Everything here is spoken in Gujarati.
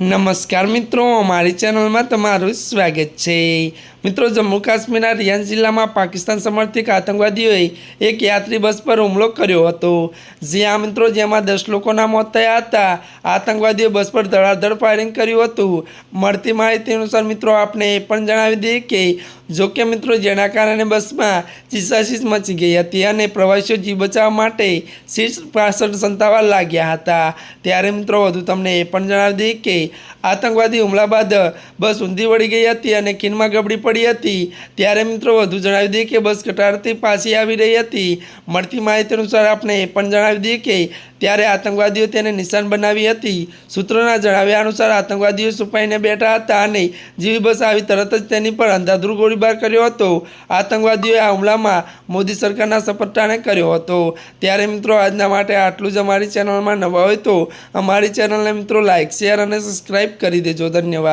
નમસ્કાર મિત્રો અમારી ચેનલમાં તમારું સ્વાગત છે. મિત્રો, જમ્મુ કાશ્મીરના રિયાન જિલ્લામાં પાકિસ્તાન સમર્થિત આતંકવાદીઓએ એક યાત્રી બસ પર હુમલો કર્યો હતો. જ્યાં મિત્રો, જેમાં દસ લોકોના મોત થયા હતા. આતંકવાદીઓ બસ પર ધડાધડ ફાયરિંગ કર્યું હતું. મળતી માહિતી અનુસાર, મિત્રો આપણે એ પણ જણાવી દઈએ કે જોકે, મિત્રો, જેના કારણે બસમાં ચીસાચીસ મચી ગઈ હતી અને પ્રવાસીઓ જીવ બચાવવા માટે સીટ પાછળ સંતાવા લાગ્યા હતા. ત્યારે, મિત્રો, વધુ તમને એ પણ જણાવી દઈએ કે આતંકવાદી હુમલા બાદ બસ ઊંધી વળી ગઈ હતી અને કિનમાં ગબડી પડી હતી. ત્યારે મિત્રો વધુ જણાવી દઈએ કે બસ કટારથી પાછી આવી રહી હતી. મળતી માહિતી અનુસાર આપણે એ પણ જણાવી દઈએ કે ત્યારે આતંકવાદીઓ તેને નિશાન બનાવી હતી. સૂત્રોના જણાવ્યા અનુસાર આતંકવાદીઓ છુપાઈને બેઠા હતા અને જેવી બસ આવી તરત જ તેની પર અંધાધૂર ગોળીબાર કર્યો હતો. આતંકવાદીઓએ આ હુમલામાં મોદી સરકારના સપટ્ટાને કર્યો હતો. ત્યારે મિત્રો આજના માટે આટલું જ અમારી ચેનલમાં નવા હોય તો અમારી ચેનલને મિત્રો લાઇક શેર અને સબસ્ક્રાઈબ કરી દેજો. ધન્યવાદ.